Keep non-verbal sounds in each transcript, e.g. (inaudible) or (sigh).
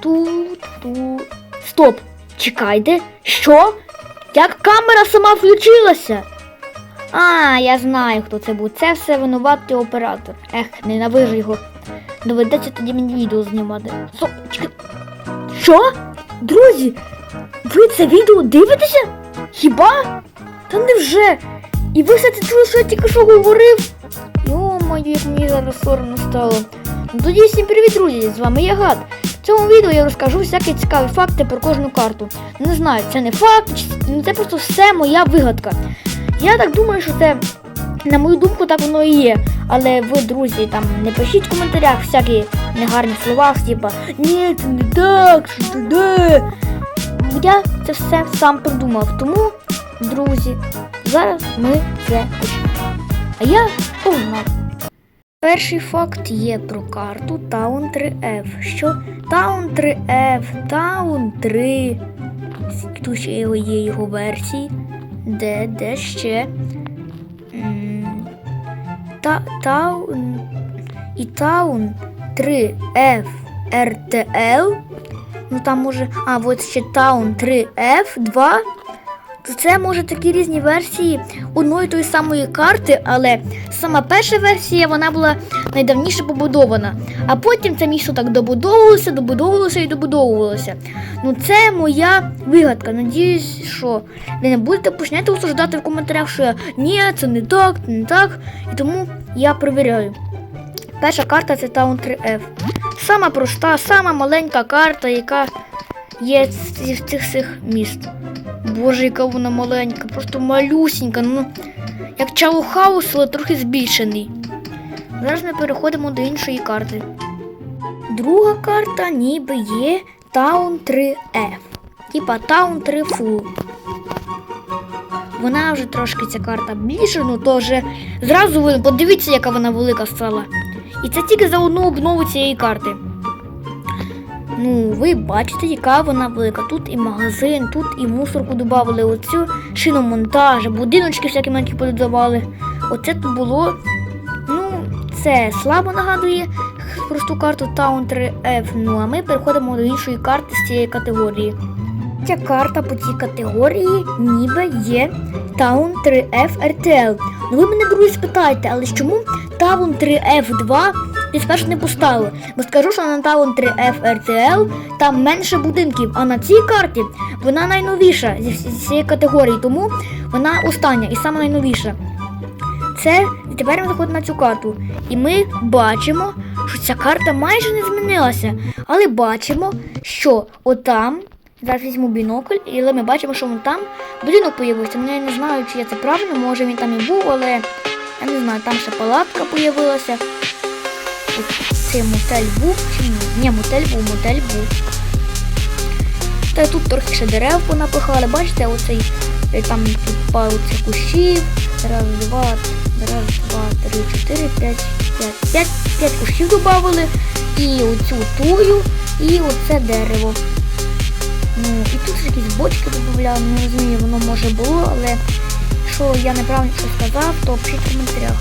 Тут, тут. Стоп! Чекайте, що? Як камера сама включилася? А, я знаю, хто це був. Це все винуватий оператор. Ех, ненавижу його. Доведеться тоді мені відео знімати. Стоп. Що? Друзі, ви це відео дивитеся? Хіба? Та невже? І ви все це чули, що я тільки що говорив? Йо-моє, як мені зараз соромно стало. Ну тоді всім привіт, друзі! З вами я Гад. В цьому відео я розкажу всякі цікаві факти про кожну карту. Не знаю, це не факт, ну, це просто все моя вигадка. Я так думаю, що це, на мою думку, так воно і є. Але ви, друзі, там не пишіть в коментарях всякі негарні слова, типа ні, це не так, що ти де. Я це все сам придумав. Тому, друзі, зараз ми це почнемо. А я погнав. Перший факт є про карту Town 3F. Що Town 3F, Town 3. Тут ще є його версії. Де, де ще? Та, Town і Town 3F RTL. Ну там може. А, от ще Town 3F 2. То це може такі різні версії одної тої самої карти, але сама перша версія вона була найдавніше побудована. А потім це місто так добудовувалося, добудовувалося і добудовувалося. Ну це моя вигадка. Надіюсь, що ви не будете почнете осуждати в коментарях, що ні, це не так, це не так. І тому я перевіряю. Перша карта це Town 3F. Сама проста, сама маленька карта, яка є з цих всіх міст. Боже, яка вона маленька, просто малюсінька. Ну, як Чало Хаус, але трохи збільшений. Зараз ми переходимо до іншої карти. Друга карта ніби є Town 3F. Типа Town 3 Full. Вона вже трошки ця карта більше, ну то вже зразу подивіться, яка вона велика стала. І це тільки за одну обнову цієї карти. Ну, ви бачите, яка вона велика. Тут і магазин, тут і мусорку додавали, оцю шиномонтаж, будиночки всякі маленькі пододавали. Оце тут було. Ну, це слабо нагадує просту карту Town 3F. Ну, а ми переходимо до іншої карти з цієї категорії. Ця карта по цій категорії ніби є Town 3F RTL. Ну ви мене друзі спитаєте, але чому Town 3F2 ти спершу не поставили? Бо скажу, що на Town 3F RTL там менше будинків, а на цій карті вона найновіша зі всі- з цієї категорії, тому вона остання і сама найновіша. Це тепер ми заходимо на цю карту. І ми бачимо, що ця карта майже не змінилася. Але бачимо, що отам, зараз візьму бінокль, але ми бачимо, що вон там будинок появився. Ну, я не знаю, чи я це правильно, може він там і був, але я не знаю, там ще палатка появилася. От цей мотель був чи ні? Ні, мотель був, мотель був. Та тут трохи ще дерев понапихали. Бачите, оцей е, там тут пару цих кущів. Раз, два, раз, два, три, чотири, п'ять, п'ять. П'ять, п'ять кущів додавали. І оцю тую, і оце дерево. Ну, і тут якісь бочки додавали, не розумію, воно може було, але якщо я неправильно щось сказав, то пишіть в коментарях.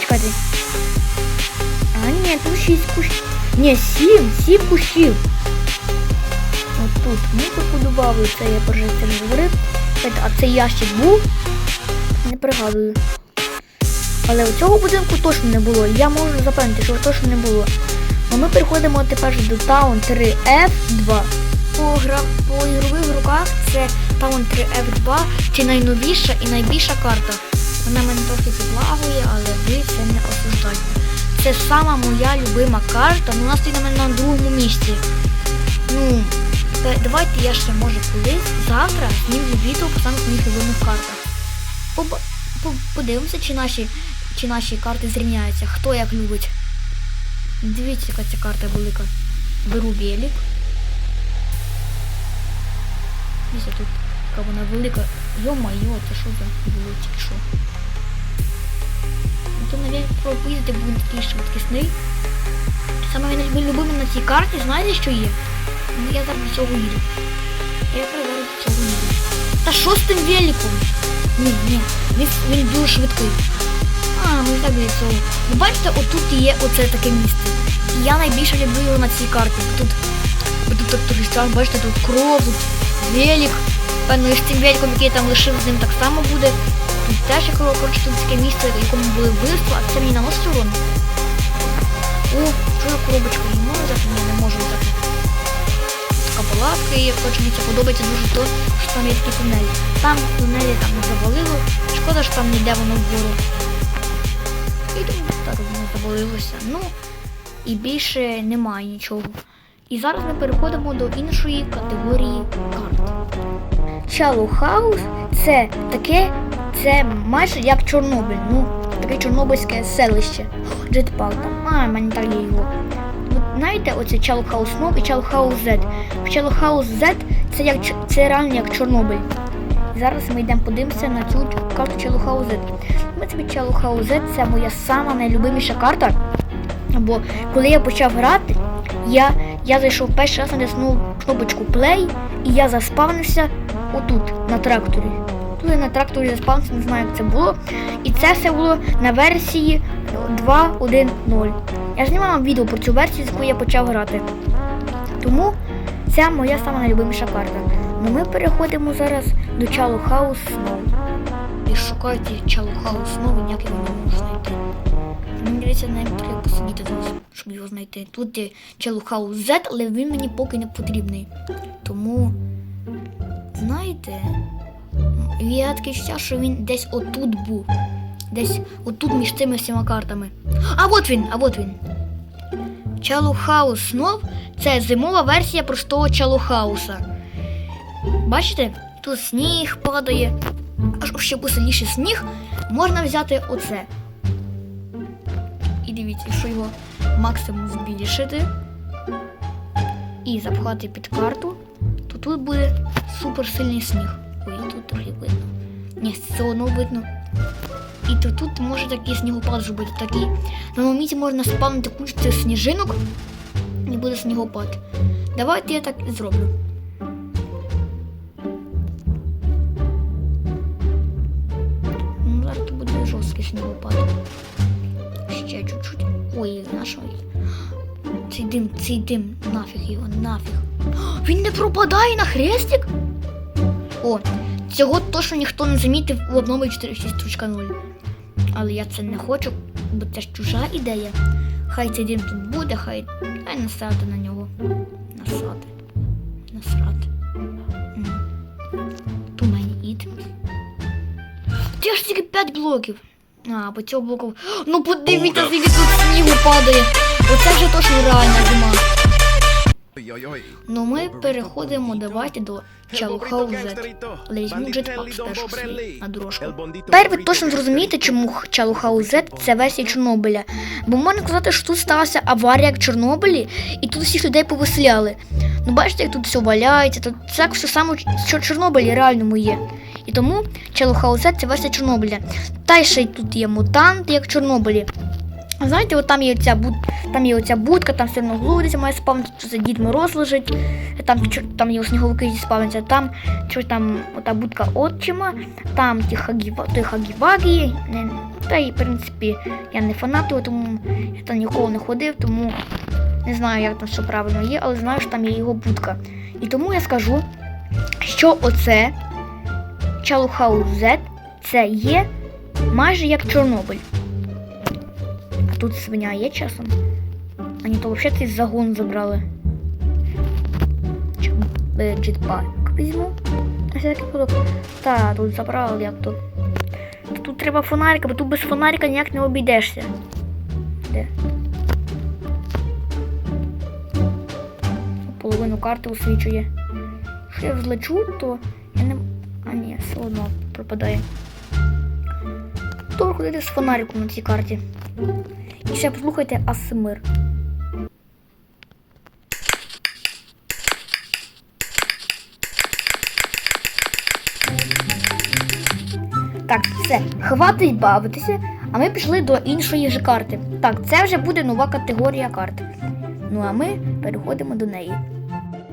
Чекайте. А, ні, тут шість кущів. Ні, сім, сім кущів. От тут мусорку додали, це я вже це не говорив. А цей ящик був? Не пригадую. Але у цього будинку точно не було. Я можу запевнити, що точно не було. А ми переходимо тепер до Town 3F2. По, гра... по ігрових руках це Town 3F2 це найновіша і найбільша карта. Вона мене трохи підлагує, але ви це не осуждайте. Це сама моя любима карта, ну, вона стоїть на мене на другому місці. Ну, давайте я ще може колись завтра знімлю відео по самих моїх любимих картах. Поба- по- Подивимося, чи наші, чи наші карти зрівняються, хто як любить. Дивіться, яка ця карта велика. Беру велик. Дивіться тут, яка вона велика. Йо-майо, це що за було тільки що? Ну то навіть про поїздити буде такий швидкісний. Саме мій любимий на цій карті, знаєте, що є? Ну, я зараз до цього їду. Я зараз до цього їду. Та що з тим великом? Ні, ні, він, він дуже швидкий. А, ми так до цього. Ви бачите, отут є оце таке місце. І я найбільше люблю його на цій карті. Тут, тут тут ресторан, бачите, тут кров, тут велик. Певно, з цим великом, який там лишив, з ним так само буде. Кров, коротше, таке місце, в якому були вбивства, а це мені наносить урон. О, чую коробочку, не можу взяти, ні, не можу взяти. Така палатка, і коротше, мені це подобається дуже то, що там є такі тунелі. Там тунелі там не завалило, шкода, що там не йде воно вгору. І тому так воно завалилося. Ну, і більше немає нічого. І зараз ми переходимо до іншої категорії карт. Shallow House це таке, це майже як Чорнобиль. Ну, таке чорнобильське селище. Джетпак там. А, в мене так його. Знаєте, оце House Nov і House Z. House Z це як це реально як Чорнобиль. Зараз ми йдемо подивимося на цю карту House Z. Ми тобі House Z це моя сама найлюбиміша карта. Бо коли я почав грати, я, я зайшов перший раз натиснув кнопочку play і я заспавнився отут, на тракторі. Тут я на тракторі заспавнився, не знаю, як це було. І це все було на версії 2.1.0. Я знімав відео про цю версію, з якою я почав грати. Тому це моя сама найлюбиміша карта. Ну ми переходимо зараз до Чалу Хаус Snow. І шукайте Чалу Хаус Snow, ніяк його не можу знайти. Мені здається, навіть треба посидіти зараз, щоб його знайти. Тут є Челухау Z, але він мені поки не потрібний. Тому, знаєте, є таке відчуття, що він десь отут був. Десь отут між цими всіма картами. А от він, а от він. Чалухаус Снов це зимова версія простого Чалухауса. Бачите, тут сніг падає. Аж ще посильніший сніг можна взяти оце. І дивіться, якщо його максимум збільшити і запхати під карту, то тут буде суперсильний сніг. Ой, тут трохи видно. Ні, все одно видно. І то тут може такий снігопад зробити такий. На моміті можна спавнити кучу сніжинок і буде снігопад. Давайте я так і зроблю. Цей дим, нафіг його, нафіг. (gasps) Він не пропадає на хрестик? О, цього точно ніхто не замітив у обнові 4.6.0. Але я це не хочу, бо це ж чужа ідея. Хай цей дим тут буде, хай. Хай насрати на нього. Насрати. Насрати. Ту мені ід. Ж тільки 5 блоків. А, по цього блоку. (gasps) Ну подивіться, скільки тут снігу падає. Оце вже точно реальна зима. Ну ми переходимо, давайте до Чалухау Z. Але візьму джетпак спершу свій на дорожку. Тепер ви точно зрозумієте, чому Чалухау Z це версія Чорнобиля. Бо можна казати, що тут сталася аварія як в Чорнобилі, і тут всіх людей повеселяли. Ну бачите, як тут все валяється, тут це все саме що в Чорнобилі реальному є. І тому Чалухау Z це версія Чорнобиля. Та й ще й тут є мутанти, як в Чорнобилі. Знаєте, от там є оця буд, там є оця будка, там все одно глудиться має спавнити, це Дід Мороз лежить, там, там є сніговики зі спавняться, там що там ота будка отчима, там ті хагіва, той хагівагі, та й в принципі я не фанат тому я там ніколи не ходив, тому не знаю, як там все правильно є, але знаю, що там є його будка. І тому я скажу, що оце Чалухау Z це є майже як Чорнобиль. А тут свиня є часом? А ні, то взагалі цей загон забрали. Чому е, джетпак візьму? На всякий випадок. Та, тут забрали як то. Тут треба фонарика, бо тут без фонарика ніяк не обійдешся. Де? Половину карти освічує. Якщо я взлечу, то я не. А ні, все одно пропадає. Добре ходити з фонариком на цій карті. І ще послухайте Асмир. Так, все, хватить бавитися, а ми пішли до іншої ж карти. Так, це вже буде нова категорія карт. Ну а ми переходимо до неї.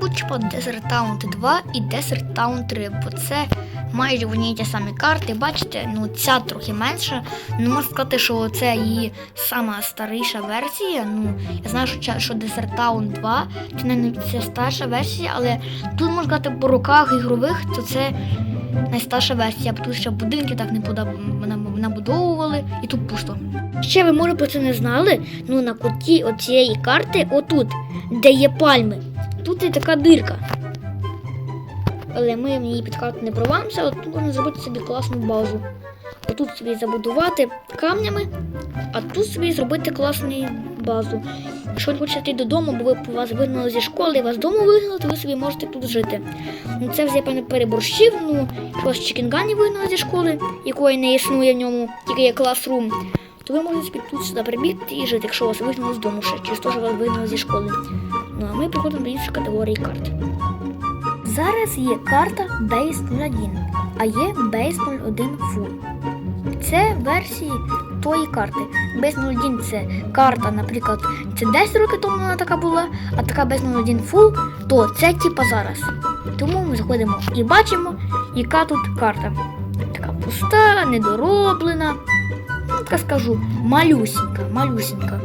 Будь Desert Town 2 і Desert Town 3, бо це майже в одній ті самі карти. Бачите, ну ця трохи менша. Ну можна сказати, що це її сама старіша версія. Ну, я знаю, що, що Desert Town 2 це не це старша версія, але тут можна сказати по руках ігрових, то це найстарша версія, тут ще будинки так не набудовували і тут пусто. Ще ви може про це не знали. Ну на куті оцієї карти, отут, де є пальми, тут є така дирка. Але ми в ній підкати не проваримося, от тут можна зробити собі класну базу. Отут собі забудувати камнями, а тут собі зробити класну базу. Якщо ви хочете йти додому, бо ви вас вигнали зі школи і вас дому вигнали, то ви собі можете тут жити. Ну це вже певно переборщив. Ну, якогось Чікінгані вигнали зі школи, якої не існує в ньому, тільки є класрум, то ви можете собі тут сюди прибігти і жити, якщо вас вигнали з дому ще, те, що вас вигнали зі школи. Ну а ми приходимо до іншої категорії карт. Зараз є карта Base 01, а є Base 01 Full. Це версії тої карти. Base 01 це карта, наприклад, це 10 років тому вона така була, а така Base 01 Full, то це типа зараз. Тому ми заходимо і бачимо, яка тут карта. Така пуста, недороблена. Ну, така скажу, малюсінька, малюсінька.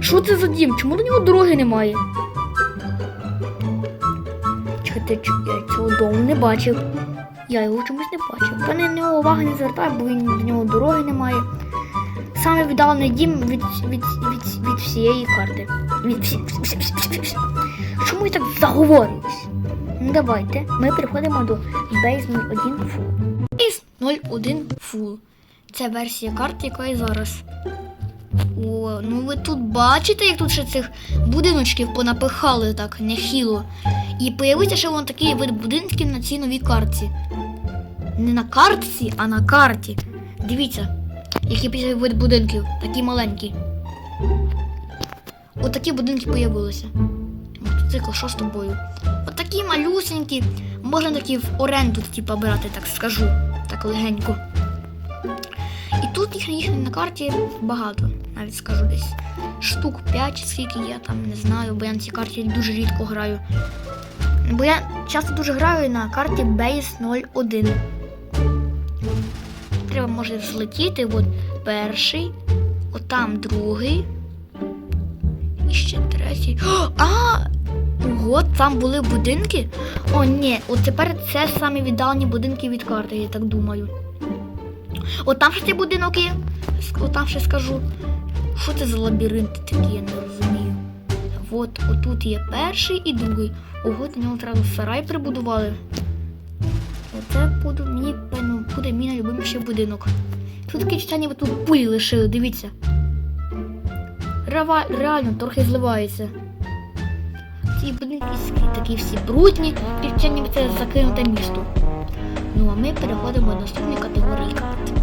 Що це за дім? Чому до нього дороги немає? Чекайте, я цього дому не бачив. Я його чомусь не бачив. Та на нього уваги не звертаю, бо він до нього дороги немає. Саме віддалений дім від, від, від, від всієї карти. Від всі, всі, всі, всі, всі. Чому я так заговорююсь? Ну давайте, ми переходимо до Base 01 Full. Base 01 Full. Це версія карти, яка є зараз. О, ну ви тут бачите, як тут ще цих будиночків понапихали так нехило. І появиться ще вон такий вид будинків на цій новій картці. Не на картці, а на карті. Дивіться, після вид будинків, такі маленькі. Отакі будинки появилися. Мотоцикл, що з тобою? Отакі малюсенькі. Можна такі в оренду, типа, брати, так скажу. Так легенько. І тут їх, їх на карті багато, навіть скажу десь. Штук 5, скільки я там не знаю, бо я на цій карті дуже рідко граю. Бо я часто дуже граю на карті Base 01. Треба може злетіти, от перший, отам другий. І ще третій. А! Ого, там були будинки? О, ні, от тепер це самі віддалені будинки від карти, я так думаю. От там ще цей будинок є. От там ще скажу. Що це за лабіринти такі, я не розумію. От отут є перший і другий. Ого, до нього одразу сарай прибудували. Оце буду, мені певно, буде мій найулюбленіший будинок. Тут таке читання, ви тут пулі лишили, дивіться. Рава, реально трохи зливається. Ці будинки такі всі брудні, півчання це закинуте місто. Ну а ми переходимо до наступної категорії карт.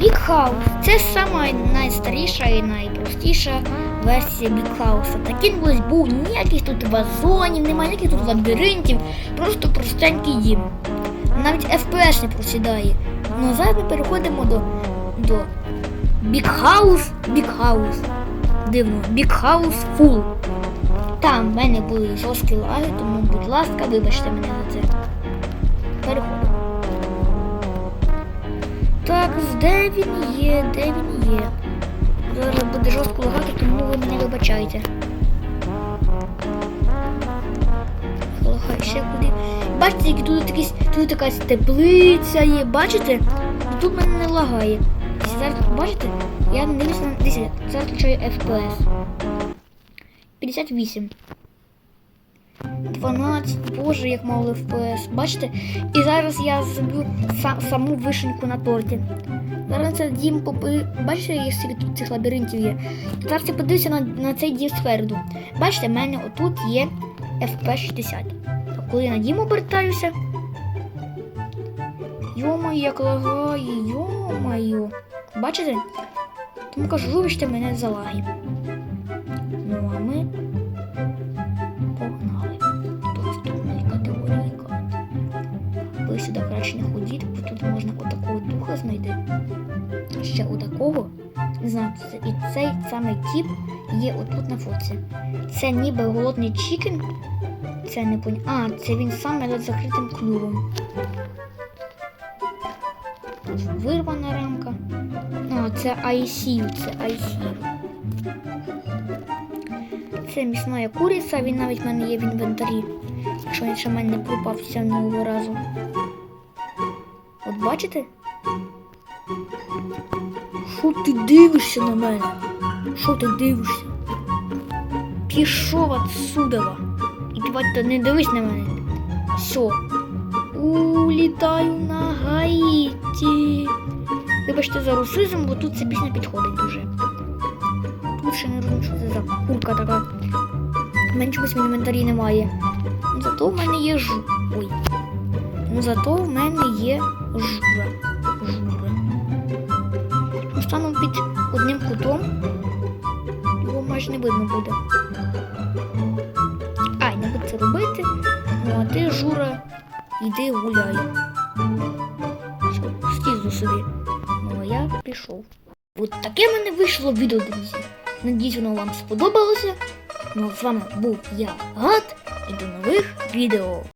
House це сама найстаріша і найпростіша версія House. Таким колись був ніяких тут вазонів, немає ніяких тут лабіринтів, просто простенький дім. Навіть FPS не просідає. Ну а зараз ми переходимо до, до Big House. Дивно, House Full. Там в мене були жорсткі лаги, тому, будь ласка, вибачте мене за це. Переходимо. Так, де він є, де він є? Зараз буде жорстко лагати, тому ви мене вибачайте. Ще куди. Бачите, які тут якісь, тут якась теплиця є, бачите? Тут мене не лагає. Зараз бачите, я дивлюся на 10, зараз включаю FPS. 58. 12, боже, як мало FPS. Бачите? І зараз я зроблю са- саму вишеньку на торті. Зараз це дім попи. Бачите, як скільки тут цих лабіринтів є. І зараз я подивлюся на, на цей дім спереду. Бачите, в мене отут є FP 60. А коли я на дім обертаюся. Йомаю, як лагає, йомаю. Бачите? Тому кажу, вибачте мене за лаги. Сюди краще не ходіть, бо тут можна отакого духа знайти. Ще отакого. Не знаю, і цей самий тип є отут на фоці. Це ніби голодний чікен. Це не поня. А, це він сам але з закритим клювом. Вирвана рамка. А, це ICU, це ICU. Це місна куриця, він навіть в мене є в інвентарі. Ще мене не з цього разу. От бачите? Що ти дивишся на мене? Що ти дивишся? Пішов отсюда. І бачите, не дивись на мене. Все. Улітаю на Гаїті. Вибачте за русизм, бо тут ця пісня підходить дуже. Тут ще не розумію, що це за курка така. Чомусь в інвентарі немає. Ну, Зато в мене є жу. Ой. Ну зато в мене є жура. Жура. Ну, стану під одним кутом. Його майже не видно буде. Ай, не буду це робити. Ну, а ти, Жура, йди гуляй. Все, стізу собі. Ну, а я пішов. От таке в мене вийшло відео, друзі. Надіюсь, воно вам сподобалося. Ну, а з вами був я, Гад, і до нових відео.